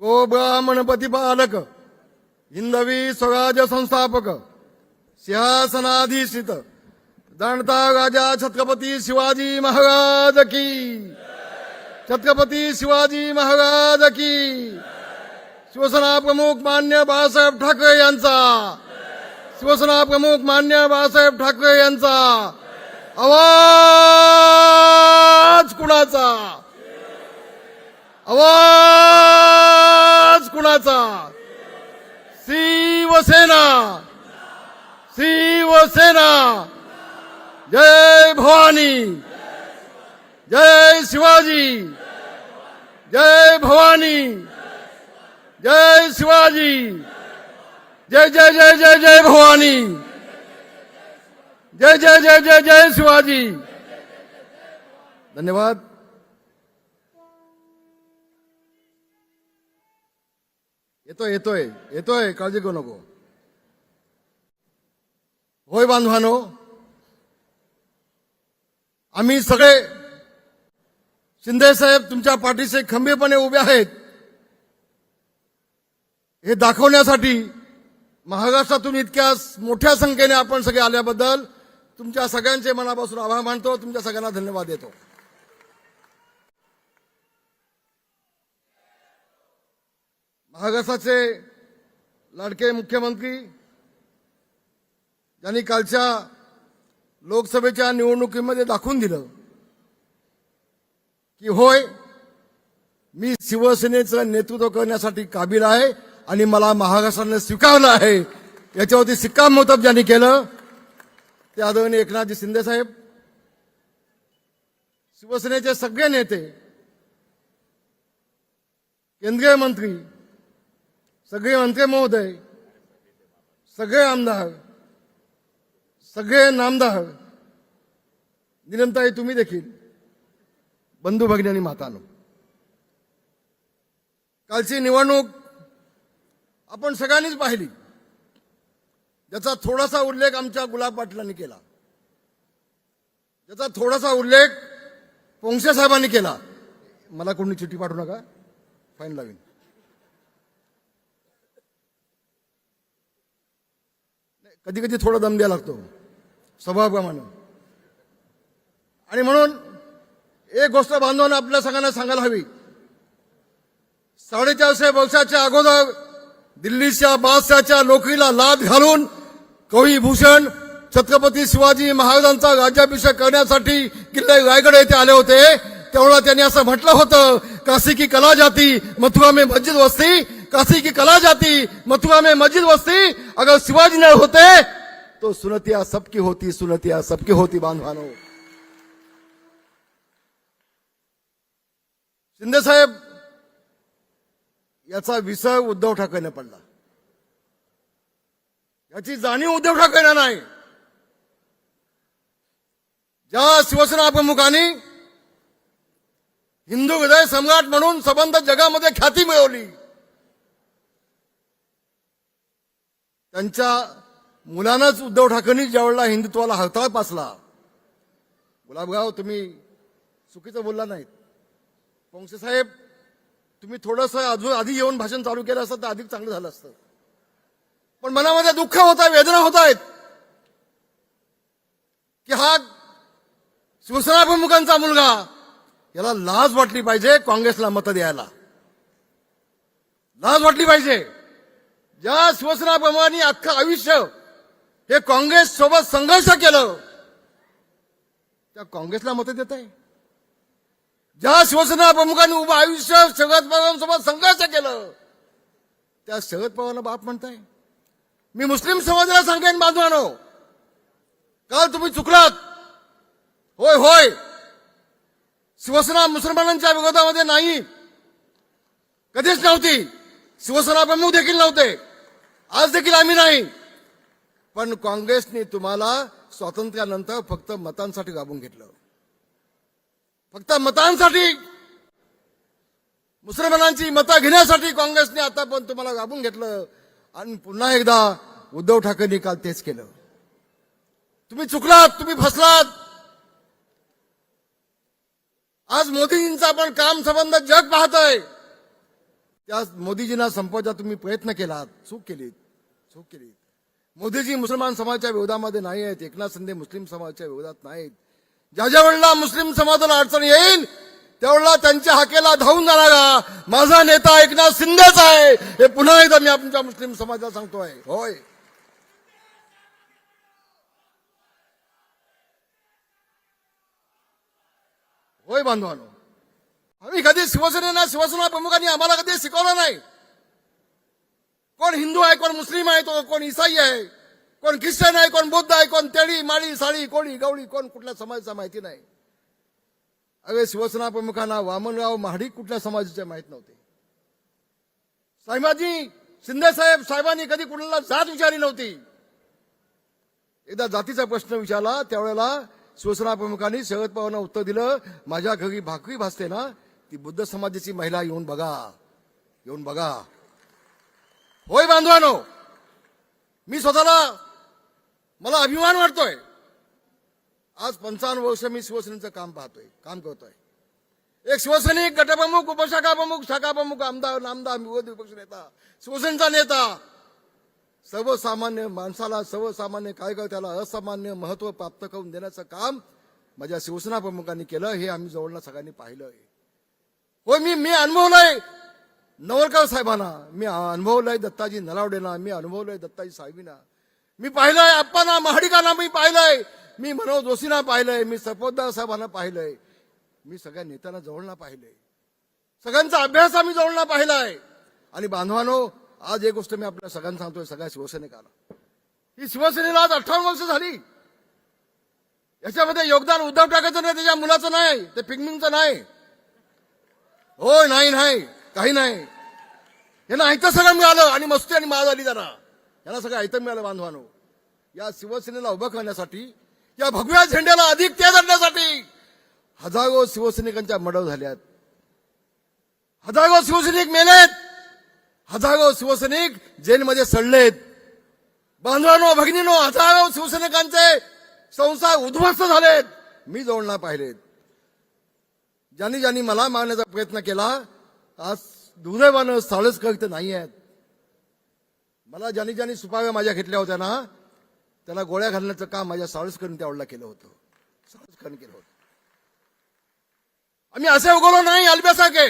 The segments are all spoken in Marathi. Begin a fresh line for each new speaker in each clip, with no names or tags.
गो ब्राह्मण प्रतिपालक हिंदवी स्वराज्य संस्थापक सिंहासनाधीशित जाणता राजा छत्रपती शिवाजी महाराज की छत्रपती शिवाजी महाराज की शिवसेना प्रमुख मान्य बाळासाहेब ठाकरे यांचा शिवसेना प्रमुख मान्य बाळासाहेब ठाकरे यांचा आवाज कुणाचा? आवाज कुणाचा शिवसेना. शिवसेना. जय भवानी. जय शिवाजी. जय भवानी. जय शिवाजी. जय जय जय जय जय भवानी. जय जय जय जय जय शिवाजी. धन्यवाद. येतोय येतोय येतोय काळजी करू नको. होय बांधवानो आम्ही सगळे शिंदे साहेब तुमच्या पाठीशी खंबीरपणे उभे आहेत. हे दाखवण्यासाठी महाराष्ट्रातून इतक्या मोठ्या संख्येने आपण सगळे आल्याबद्दल तुमच्या सगळ्यांचे मनापासून आभार मानतो तुमच्या सगळ्यांना धन्यवाद देतो. महागासाचे लाडके मुख्यमंत्री ज्यांनी कालच्या लोकसभेच्या निवडणुकीमध्ये दाखवून दिलं की होय मी शिवसेनेचं नेतृत्व करण्यासाठी काबील आहे आणि मला महाराष्ट्राने स्वीकारलं आहे. याच्यावरती शिक्कामोर्तब ज्यांनी केलं ते आदरणीय एकनाथजी शिंदे साहेब. शिवसेनेचे सगळे नेते केंद्रीय मंत्री सगळे मंत्री महोदय सगळे आमदार सगळे नामदार निरंताई तुम्ही देखील बंधू भगिनी आणि मातानो. कालची निवडणूक आपण सगळ्यांनीच पाहिली. ज्याचा थोडासा उल्लेख आमच्या गुलाब पाटलांनी केला. ज्याचा थोडासा उल्लेख पोंगसे साहेबांनी केला. मला कोणी चिठ्ठी पाठवू नका? फाईन लावीन. कधी कधी थोडा दम द्यावा लागतो. स्वभावप्रमाणे. आणि म्हणून एक गोष्ट बांधवांना आपल्या सगळ्यांना सांगायला हवी. साडेचारशे वर्षाच्या अगोदर दिल्लीच्या बादशाच्या नोकरीला लाद घालून कवी भूषण छत्रपती शिवाजी महाराजांचा राज्याभिषेक करण्यासाठी किल्ले रायगड येथे आले होते. तेवढा त्यांनी असं म्हटलं होतं काशी की कला जाती मथुरा मे मस्जिद वस्ती काशी की कला जाती मथुरा में मस्जिद वस्ती अगर शिवाजी न होते तो सुनतिया सबकी होती सुनतिया सबकी होती बांधवानो। शिंदे साहेब याचा विसर उद्धव ठाकरेने पडला. याची जाणीव उद्धव ठाकरेंना नाही. ज्या शिवसेना प्रमुखांनी हिंदू हृदय सम्राट म्हणून संबंध जगामध्ये ख्याती मिळवली त्यांच्या मुलांनाच उद्धव ठाकरेंनी ज्यावेळेला हिंदुत्वाला हरताळ पासला गुलाबगाव तुम्ही चुकीचं बोलला नाहीत. पोंगसे साहेब तुम्ही थोडंसं अजून आधी येऊन भाषण चालू केलं असतं तर अधिक चांगलं झालं असतं. पण मनामध्ये दुःख होत आहे वेदना होत आहेत की हा शिवसेना प्रमुखांचा मुलगा याला लाज वाटली पाहिजे काँग्रेसला मतं द्यायला. लाज वाटली पाहिजे. ज्या शिवसेना अख्खं आयुष्य हे काँग्रेस सोबत संघर्ष केलं त्या काँग्रेसला मतं देत आहे. ज्या शिवसेना प्रमुखांनी उभं आयुष्य शरद पवारांसोबत संघर्ष केलं त्या शरद पवारला बाप म्हणताय. मी मुस्लिम समाजाला सांगेन बांधवानो. काल तुम्ही चुकलात. होय होय. शिवसेना मुसलमानांच्या विरोधामध्ये नाही. कधीच नव्हती. शिवसेना प्रमुख देखील नव्हते. आज देखील आम्ही नाही. पण काँग्रेसने तुम्हाला स्वातंत्र्यानंतर फक्त मतांसाठी गाबून घेतलं. फक्त मतांसाठी. मुसलमानांची मतं घेण्यासाठी काँग्रेसने आता पण तुम्हाला गाबून घेतलं. आणि पुन्हा एकदा उद्धव ठाकरेंनी काल तेच केलं. तुम्ही चुकलात तुम्ही फसलात. आज मोदीजींचा पण काम संबंध जग पाहतोय. त्या मोदीजींना संपवायचा तुम्ही प्रयत्न केलात चूक केलीत. चूक केली मोदीजी मुसलमान समाजाच्या विरोधामध्ये नाही आहेत. एकनाथ शिंदे मुस्लिम समाजाच्या विरोधात नाहीत. ज्या ज्या वेळेला मुस्लिम समाजाला अडचण येईल त्यावेळेला त्यांच्या हाकेला धावून जाणारा माझा नेता एकनाथ शिंदेच आहे. हे पुन्हा एकदा मी आमच्या मुस्लिम समाजाला सांगतोय. होय. होय बांधवानो. आम्ही कधी शिवसेनेला शिवसेना प्रमुखांनी आम्हाला कधी शिकवलं नाही? कोण हिंदू आहे कोण मुस्लिम आहे तो कोण इसाई आहे कोण ख्रिश्चन आहे कोण बुद्ध आहे कोण तेळी माळी साळी कोळी गवळी कोण कुठल्या समाजाचा माहिती नाही. अरे शिवसेना प्रमुखांना वामनराव महाडिक कुठल्या समाजाचे माहीत नव्हते. साहेबाजी शिंदे साहेब साहेबांनी कधी कुणाला जात विचारली नव्हती. एकदा जातीचा प्रश्न विचारला त्यावेळेला शिवसेना प्रमुखांनी शरद पवारांना उत्तर दिलं माझ्या घरी भाकरी भासते ना ती बुद्ध समाजाची महिला येऊन बघा येऊन बघा. होय बांधवानो मी स्वतःला मला अभिमान वाटतोय. आज पंचावन्न वर्ष मी शिवसेनेचं काम पाहतोय काम करतोय. एक शिवसैनिक गटप्रमुख उपशाखा प्रमुख शाखा प्रमुख आमदार नामदार विरोधी पक्ष नेता शिवसेनेचा नेता सर्वसामान्य माणसाला सर्वसामान्य कार्यकर्त्याला असामान्य महत्त्व प्राप्त करून देण्याचं काम माझ्या शिवसेना प्रमुखांनी केलं हे आम्ही जवळला सगळ्यांनी पाहिलंय. होय मी मी अनुभवलंय नवलकर साहेबांना मी अनुभवलंय दत्ताजी नलावडेना मी अनुभवलंय दत्ताजी साहेबीना. मी पाहिलंय अप्पाना महाडिकांना मी पाहिलंय. मी मनोज जोशींना पाहिलंय मी सपोतदार साहेबांना पाहिलंय. मी सगळ्या नेत्यांना जवळना पाहिलंय. सगळ्यांचा अभ्यास आम्ही जवळना पाहिलाय. आणि बांधवानो आज एक गोष्ट मी आपल्या सगळ्यांना सांगतोय सगळ्या शिवसैनिकाला ही शिवसेनेला आज अठ्ठावन्न वर्ष झाली. याच्यामध्ये योगदान उद्धव ठाकरेचं नाही त्याच्या मुलाचं नाही ते पिंगमिंगचं नाही. होय नाही नाही. काही नाही. यांना आयतं सगळं मिळालं आणि मस्ती आणि माज झाली जरा यांना सगळं आयतं मिळालं बांधवानो. या शिवसेनेला उभं करण्यासाठी या भगव्या झेंड्याला अधिक तेज आणण्यासाठी हजारो शिवसैनिकांच्या मडव झाल्यात. हजारो शिवसैनिक मेलेत. हजारो शिवसैनिक जेलमध्ये सडलेत. बांधवानो भगिनीनो हजारो शिवसैनिकांचे संसार उद्ध्वस्त झालेत. मी जवळना पाहिलेत. ज्यांनी ज्यांनी मला मारण्याचा प्रयत्न केला आज दुर्दैवानं साळसकर इथं नाही आहेत? मला ज्यांनी ज्यांनी सुपाव्या माझ्या घेतल्या होत्या ना त्याला गोळ्या घालण्याचं काम माझ्या साळसकरने त्यावेळेला केलं होतं. साळसकरने केलं होतं. आम्ही असे उगवलो नाही अल्ब्यासारखे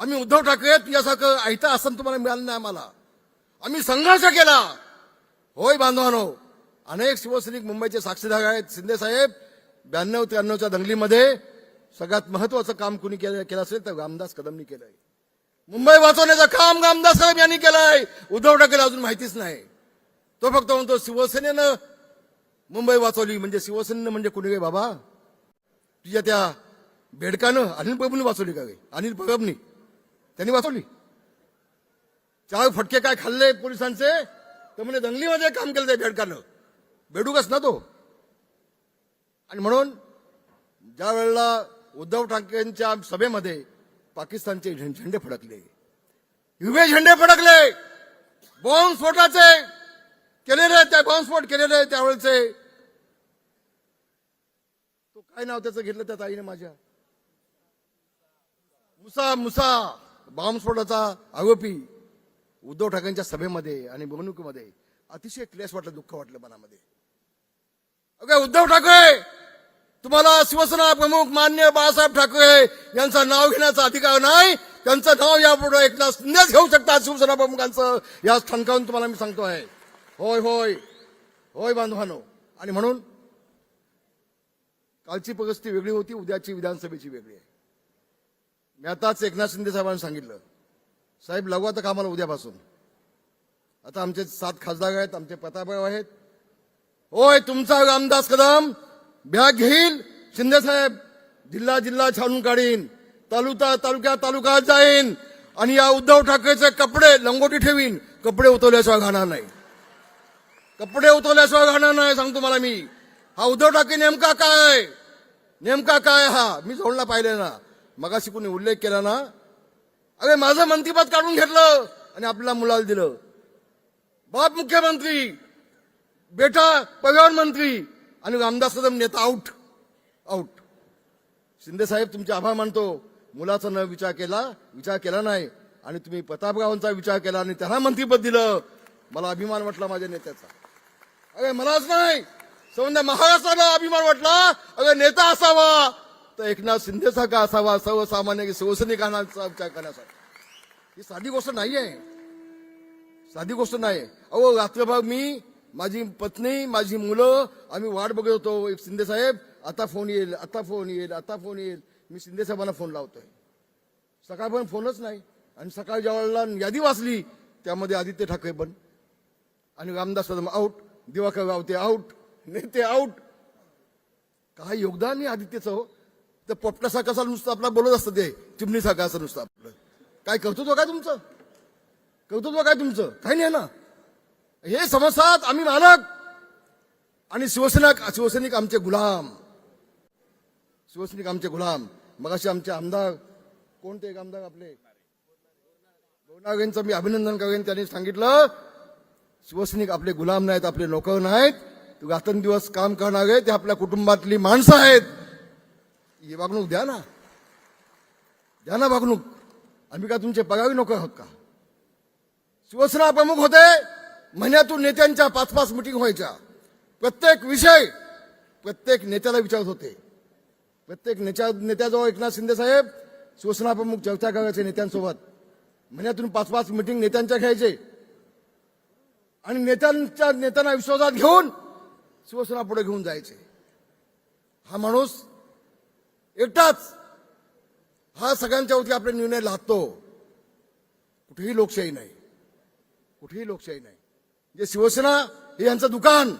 आम्ही उद्धव ठाकरे तुझ्यासारखं ऐता असं तुम्हाला मिळालं नाही आम्हाला. आम्ही संघर्ष केला. होय बांधवानो अनेक शिवसैनिक मुंबईचे साक्षीदार आहेत. शिंदे साहेब ब्याण्णव त्र्याण्णवच्या दंगलीमध्ये सगळ्यात महत्वाचं काम कुणी केलं केलं असेल तर रामदास कदमनी केलंय. मुंबई वाचवण्याचं काम रामदास कदम यांनी केलंय. उद्धव ठाकरे अजून माहितीच नाही. तो फक्त म्हणतो शिवसेनेनं मुंबई वाचवली. म्हणजे शिवसेनेनं म्हणजे कुणी काय बाबा? तुझ्या त्या बेडकानं अनिल प्रभूंनी वाचवली का रे? अनिल प्रभूंनी त्यांनी वाचवली. चार फटके काय खाल्ले पोलिसांचे? तर म्हणजे दंगलीमध्ये काम केलं त्या बेडकानं. बेडूकच ना तो. आणि म्हणून ज्या वेळेला उद्धव ठाकरेंच्या सभेमध्ये पाकिस्तानचे झें- झेंडे फडकले. युवे झेंडे फडकले. बॉम्बस्फोटाचे केलेले त्या बॉम्बस्फोट केलेले त्यावेळेचे. तो काय नाव त्याचं घेतलं त्या ताईने माझ्या? मुसा मुसा. बॉम्बस्फोटाचा आरोपी उद्धव ठाकरेंच्या सभेमध्ये आणि निवडणुकीमध्ये अतिशय क्लेश वाटलं दुःख वाटलं मनामध्ये. अगं उद्धव ठाकरे! तुम्हाला शिवसेना प्रमुख मान्य बाळासाहेब ठाकरे यांचं नाव घेण्याचा अधिकार नाही. त्यांचं नाव यापुढे एकनाथ शिंदेच घेऊ शकतात शिवसेना प्रमुखांचं. या ठणकावून तुम्हाला मी सांगतो आहे. होय होय. होय बांधवानो. आणि म्हणून कालची परिस्थिती वेगळी होती उद्याची विधानसभेची वेगळी आहे. मी आताच एकनाथ शिंदे साहेबांनी सांगितलं साहेब लागू आता कामाला उद्यापासून. आता आमचे सात खासदार आहेत आमचे प्रतापराव आहेत. होय तुमचा रामदास कदम बॅग घेईल शिंदे साहेब जिल्हा जिल्हा छानून काढीन तालुका तालुक्या तालुका जाईन आणि या उद्धव ठाकरेचे कपडे लंगोटी ठेवीन. कपडे उतरल्याशिवाय घाणार नाही. कपडे उतरल्याशिवाय घाणार नाही सांगतो मला मी. हा उद्धव ठाकरे नेमका काय? नेमका काय हा? मी झोडला पाहिले ना. मगाशी कोणी उल्लेख केला ना. अरे माझं मंत्रीपद काढून घेतलं आणि आपल्या मुलाला दिलं. बाप मुख्यमंत्री बेटा परिवहन मंत्री आणि रामदास कदम नेता आऊट आऊट शिंदे साहेब तुमचे आभार मानतो. मुलाचा न विचार केला विचार केला नाही. आणि तुम्ही प्रतापरावांचा विचार केला आणि त्यांना मंत्रीपद दिलं. मला अभिमान वाटला माझ्या नेत्याचा. अरे मलाच नाही. समजा महाराष्ट्राला अभिमान वाटला अगं नेता असावा. तर एकनाथ शिंदेसारखा असावा सर्वसामान्य शिवसैनिकांचा विचार करण्यासाठी. ही साधी गोष्ट नाही आहे साधी गोष्ट नाही अहो रात्रभर मी माझी पत्नी माझी मुलं आम्ही वाट बघत होतो शिंदे साहेब आता फोन येईल आता फोन येईल आता फोन येईल. मी शिंदे साहेबांना फोन लावतोय. सकाळपर्यंत फोनच नाही. आणि सकाळी ज्या वेळेला यादी वाचली त्यामध्ये आदित्य ठाकरे पण. आणि रामदास कदम आऊट दिवाकर गावते आऊट नेते आऊट काय योगदान नाही आदित्यचं हो. तर पोपटासारखा कसा नुसतं आपला बोलत असतं ते. चिमणीसारखं असं नुसतं आपलं. काय कर्तृत्व काय तुमचं? कर्तृत्व काय तुमचं? काही नाही ना. हे समजतात आम्ही मालक. आणि शिवसेना शिवसैनिक आमचे गुलाम. शिवसैनिक आमचे गुलाम. मग असे आमचे आमदार कोणते एक आमदार आपले? लोणावळे यांचं मी अभिनंदन करेन. त्यांनी सांगितलं शिवसैनिक आपले गुलाम नाहीत आपले नोकर नाहीत. रात्रंदिवस काम करणारे ते आपल्या कुटुंबातली माणसं आहेत. ही वागणूक द्या ना. द्या ना वागणूक. आम्ही का तुमचे पगारी नोकर आहोत का? शिवसेना प्रमुख होते. महिन्यातून नेत्यांच्या पाच पाच मिटिंग व्हायच्या. प्रत्येक विषय प्रत्येक नेत्याला विचारत होते. प्रत्येक नेत्या नेत्याजवळ एकनाथ शिंदे साहेब शिवसेना प्रमुख चर्चा करायचे नेत्यांसोबत. महिन्यातून पाच पाच मिटिंग नेत्यांच्या घ्यायचे. आणि नेत्यांच्या नेत्यांना विश्वासात घेऊन शिवसेना पुढे घेऊन जायचे. हा माणूस एकटाच हा सगळ्यांच्या वरती आपले निर्णय लादतो. कुठेही लोकशाही नाही. कुठेही लोकशाही नाही. जे शिवसेना हे यांचं दुकान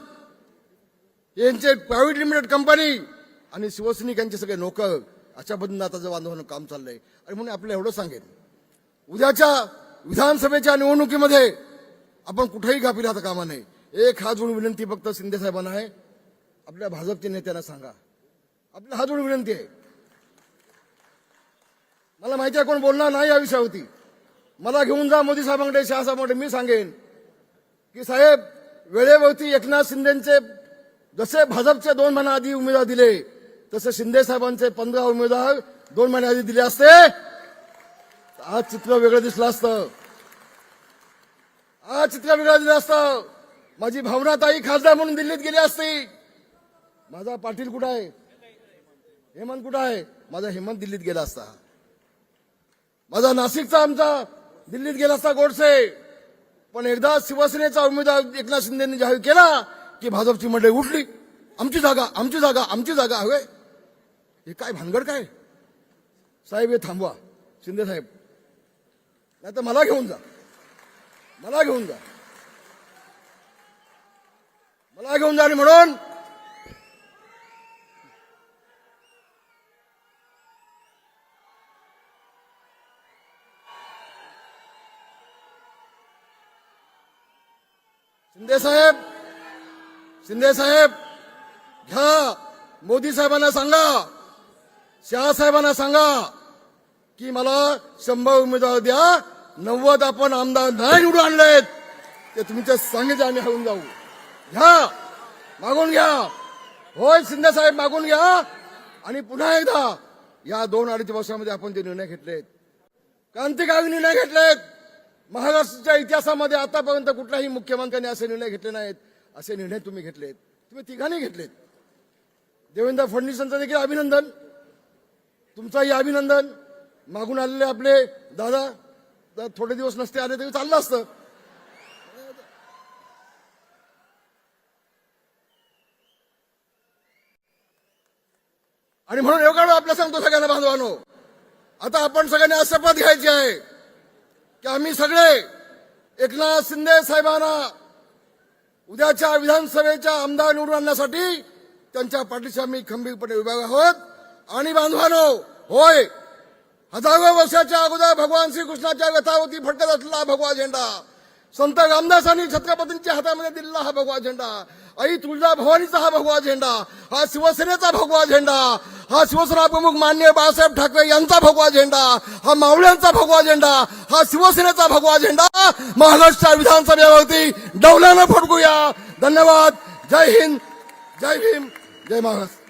यांचे प्रायव्हेट लिमिटेड कंपनी आणि शिवसैनिक यांचे सगळे नोकर अशा पद्धतीनं आता जर आंदोलन काम चाललंय. आणि म्हणून आपल्याला एवढं सांगेन उद्याच्या विधानसभेच्या निवडणुकीमध्ये आपण कुठेही गाफील राहता कामा नये. एक हात जोडून विनंती फक्त शिंदे साहेबांना आहे. आपल्या भाजपच्या नेत्यांना सांगा. आपल्या हात जोडून विनंती आहे. मला माहिती आहे कोण बोलणार नाही या विषयावरती. मला घेऊन जा मोदी साहेबांकडे शहासाहेबांकडे मी सांगेन. की साहेब वेळेवरती एकनाथ शिंदेचे जसे भाजपचे दोन महिन्या आधी उमेदवार दिले तसे शिंदे साहेबांचे पंधरा उमेदवार दोन महिन्या आधी दिले असते. आज चित्र वेगळं दिसलं असतं. आज चित्र वेगळं दिलं असतं. माझी भावना ताई खासदार म्हणून दिल्लीत गेली असती. माझा पाटील कुठं आहे? हेमंत कुठं आहे? माझा हेमंत दिल्लीत गेला असता. माझा नाशिकचा आमचा दिल्लीत गेला असता गोडसे. पण एकदा शिवसेनेचा उमेदवार एकनाथ शिंदेनी जाहीर केला की भाजपची मंडळी उठली. आमची जागा आमची जागा आमची जागा हवे. हे काय भानगड काय? साहेब हे थांबवा. शिंदे साहेब. नाही तर मला घेऊन जा. मला घेऊन जा. मला घेऊन जा आणि म्हणून शिंदे साहेब शिंदे साहेब घ्या. मोदी साहेबांना सांगा शहा साहेबांना सांगा की मला शंभर उमेदवार द्या. नव्वद आपण आमदार नाही निवडून आणलेत. ते तुमच्या सांगितलं आम्ही हरून जाऊ. घ्या. मागून घ्या. होय शिंदे साहेब मागून घ्या. आणि पुन्हा एकदा या दोन अडीच वर्षामध्ये आपण ते निर्णय घेतलेत क्रांतिकारी निर्णय घेतलेत महाराष्ट्राच्या इतिहासामध्ये आतापर्यंत कुठल्याही मुख्यमंत्र्यांनी असे निर्णय घेतले नाहीत. असे निर्णय तुम्ही घेतलेत. तुम्ही तिघांनी घेतलेत. देवेंद्र फडणवीसांचं देखील अभिनंदन. तुमचंही अभिनंदन. मागून आलेले आपले दादा थोडे दिवस नसते आले तरी चाललं असतं. आणि म्हणून एवढं आपल्या सांगतो सगळ्यांना बांधवानो. आता आपण सगळ्यांनी आज शपथ घ्यायची आहे. की आम्ही सगळे एकनाथ शिंदे साहेबांना उद्याच्या विधानसभेच्या आमदार निवडून आणण्यासाठी त्यांच्या पाठीशी आम्ही खंबीरपणे उभे आहोत. आणि बांधवानो होय हजारो वर्षाच्या अगोदर भगवान श्रीकृष्णाच्या व्यथावती फडकत असलेला भगवा झेंडा संत रामदासांनी छत्रपतींच्या हातामध्ये दिलेला हा भगवा झेंडा. आई तुळजा भवानीचा हा भगवा झेंडा. हा शिवसेनेचा भगवा झेंडा. हा शिवसेना प्रमुख मान्य बाळासाहेब ठाकरे यांचा भगवा झेंडा. हा मावळ्यांचा भगवा झेंडा. हा शिवसेनेचा भगवा झेंडा. महाराष्ट्र विधानसभेवरती डौल्यानं फडकूया. धन्यवाद. जय हिंद. जय भीम. जय महाराष्ट्र.